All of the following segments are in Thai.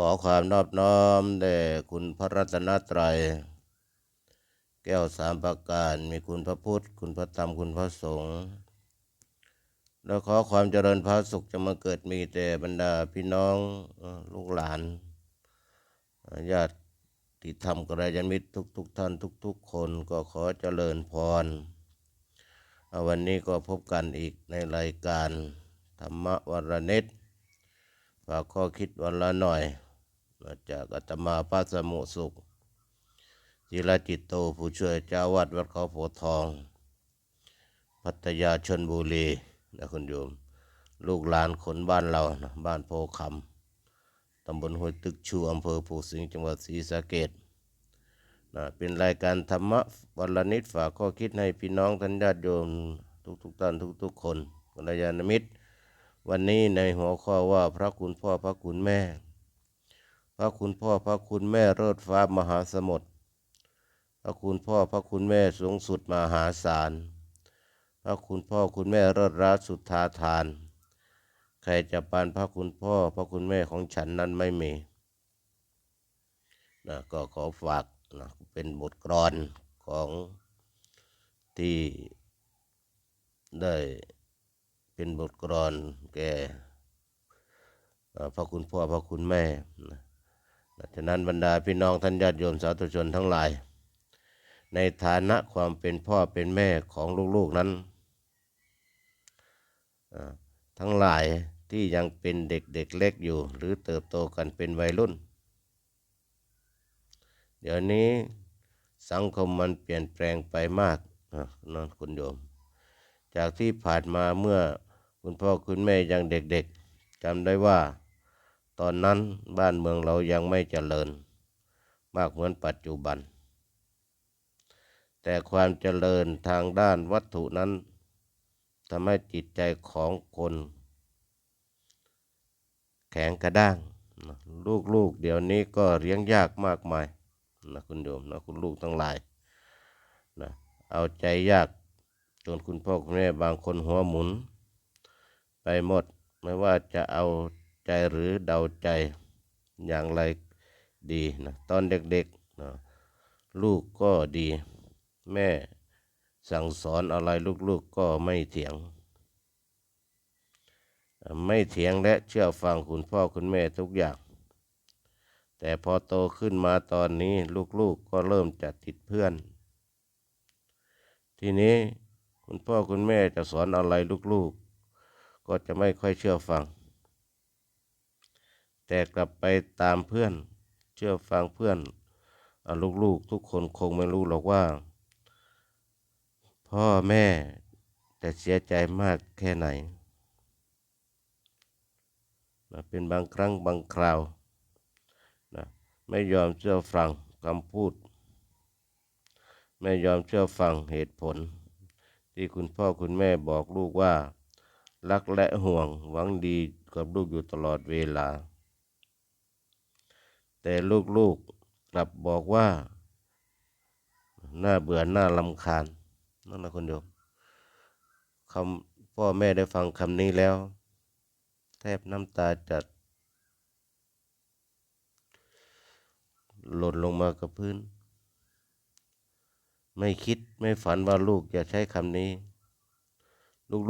ขอความนอบน้อมแด่คุณพระรัตนตรัย แก้วสามประการมีคุณพระพุทธ คุณพระธรรมคุณพระสงฆ์แล้วขอความเจริญพระสุขจะมาเกิดมีแต่บรรดาพี่น้องลูกหลานญาติที่ทำกระยาณมิตรทุกทุกท่านทุกทุกคนก็ขอเจริญพร วันนี้ก็พบกันอีกในรายการธรรมวรเนตฝากข้อคิดวันละหน่อย มาจากอาตมาพระสมุสุขจิรจิตโตผู้ช่วยเจ้าวัดวัดเขาโพทอง พัทยาชนบุรีนะคุณโยม ลูกหลานคนบ้านเรานะบ้านโพคำตำบลห้วยตึกชูอำเภอภูสิงห์จังหวัดศรีสะเกดนะเป็นรายการธรรมะวันละนิดฝากข้อคิดให้พี่น้องท่านญาติโยมทุกๆท่านทุกๆ คนกัลยาณมิตร วันนี้ในหัวข้อว่าพระคุณพ่อพระคุณแม่ พระคุณพ่อพระคุณแม่เลิศฟ้ามหาสมุทรพระคุณพ่อพระคุณแม่สูงสุดมหาศาล พระคุณพ่อคุณแม่เลิศรัตสุดทาทาน ใครจะปานพระคุณพ่อพระคุณแม่ของฉันนั้นไม่มีนะก็ขอฝากนะเป็นบทกลอนของที่ได้เป็นบทกลอนแก่อ่อพระคุณพ่อพระคุณแม่นะ นะฉะนั้นบรรดาพี่น้องท่านญาติโยมสาธุชนทั้งหลาย ในฐานะความเป็นพ่อเป็นแม่ของลูกๆนั้นทั้งหลายที่ยังเป็นเด็กๆเเล็กอยู่ หรือเติบโตกันเป็นวัยรุ่น เดี๋ยวนี้สังคมมันเปลี่ยนแปลงไปมากนั่นคุณโยม จากที่ผ่านมาเมื่อคุณพ่อคุณแม่ยังเด็กๆจำได้ว่า ตอนนั้นบ้านเมืองเรายังไม่เจริญ มากเหมือนปัจจุบัน แต่ความเจริญทางด้านวัตถุนั้นทำให้จิตใจของคน แข็งกระด้าง ลูกๆเดี๋ยวนี้ก็เลี้ยงยากมากมายนะคุณโยมนะคุณลูกทั้งหลายนะเอาใจยากจนคุณพ่อคุณแม่บางคนหัวหมุน ไปหมดไม่ว่าจะเอา ใจหรือเดาใจอย่างไรดีนะตอนเด็กๆนะลูกก็ดี แม่สั่งสอนอะไรลูกๆก็ไม่เถียง ไม่เถียงและเชื่อฟังคุณพ่อคุณแม่ทุกอย่าง แต่พอโตขึ้นมาตอนนี้ลูกๆก็เริ่มจะติดเพื่อน ทีนี้คุณพ่อคุณแม่จะสอนอะไรลูกๆก็จะไม่ค่อยเชื่อฟัง แต่กลับไปตามเพื่อนเชื่อฟังเพื่อนอลูกๆทุกคนคงไม่รู้หรอกว่า พ่อแม่จะเสียใจมากแค่ไหนนะเป็นบางครั้งบางคราวนะไม่ยอมเชื่อฟังคำพูด ไม่ยอมเชื่อฟังเหตุผล ที่คุณพ่อคุณแม่บอกลูกว่า รักและห่วงหวังดีกับลูกอยู่ตลอดเวลา แต่ลูกๆกลับบอกว่า น่าเบื่อน่าลำคาญนั่นนะคุณโยมคำพ่อแม่ได้ฟังคำนี้แล้ว แทบน้ำตาจัดหล่นลงมากับพื้น ไม่คิดไม่ฝันว่าลูกจะใช้คำนี้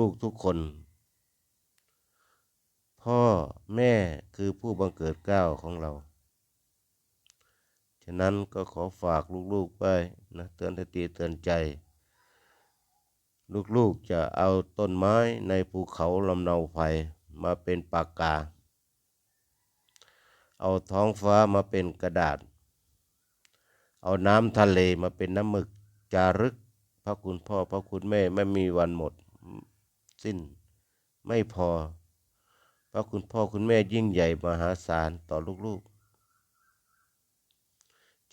ลูกๆทุกคน พ่อแม่คือผู้บังเกิดเก้าของเรา ฉะนั้นก็ขอฝากลูกๆไว้นะเตือนสติเตือนใจ ลูกๆจะเอาต้นไม้ในภูเขาลำเนาไฟมาเป็นปากกา เอาท้องฟ้ามาเป็นกระดาษ เอาน้ำทะเลมาเป็นน้ำหมึกจารึกพระคุณพ่อพระคุณแม่ไม่มีวันหมดสิ้นไม่พอ พระคุณพ่อคุณแม่ยิ่งใหญ่มหาศาลต่อลูกๆ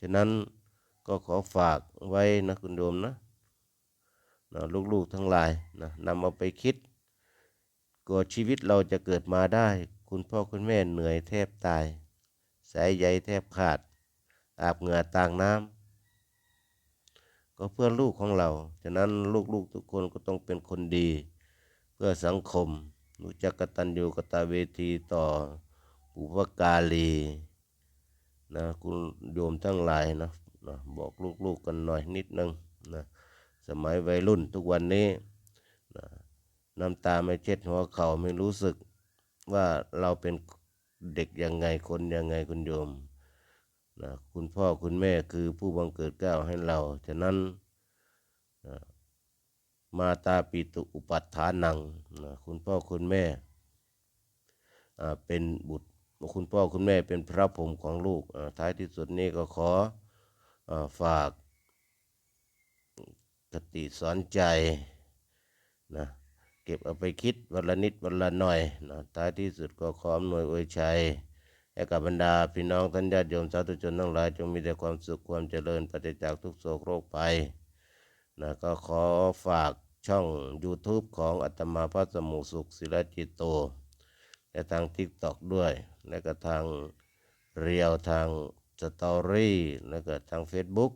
ะนั้นก็ขอฝากไว้นะคุณโยมนะนะลูกๆทั้งหลายนะนำเอาไปคิดกว่าชีวิตเราจะเกิดมาได้ คุณพ่อคุณแม่เหนื่อยแทบตาย สายใยแทบขาด อาบเหงื่อต่างน้ำก็เพื่อลูกของเรา ฉะนั้นลูกๆทุกคนก็ต้องเป็นคนดี เพื่อสังคมรู้จักกตัญญูกตเวทีต่อบุพการี นะคุณโยมทั้งหลายนะนะบอกลูกๆกันหน่อยนิดนึงนะสมัยวัยรุ่นทุกวันนี้นะน้ำตาไม่เช็ดหัวเข่าไม่รู้สึกว่าเราเป็นเด็กยังไงคนยังไงคุณโยมนะคุณพ่อคุณแม่คือผู้บังเกิดเก้าให้เราฉะนั้นนะมาตาปิตุอุปัฏฐานังนะคุณพ่อคุณแม่เป็นบุตร คุณพ่อคุณแม่เป็นพระผมของลูกอ่าท้ายที่สุดนี้ก็ขออาฝากคติสอนใจนะเก็บเอาไปคิดวันละนิดวันละหน่อยนะท้ายที่สุดก็ขออำนวยอวยชัยให้กับบรรดาพี่น้องท่านญาติโยมสาธุชนทั้งหลาย จงมีแต่ความสุขความเจริญปราศจากทุกโศกโรคภัยนะก็ขอฝากช่อง YouTube ของอาตมาพระสมุสุขศิลจิตโต และทาง TikTok ด้วย และก็ทางเรียวทางสตอรี่แล้วก็ทาง Facebook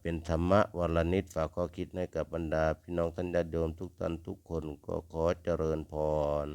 เป็นธรรมะวลนิดฝากข้อคิดให้กับบรรดา พี่น้องท่านญาติโยมทุกท่านทุกคนก็ขอเจริญพร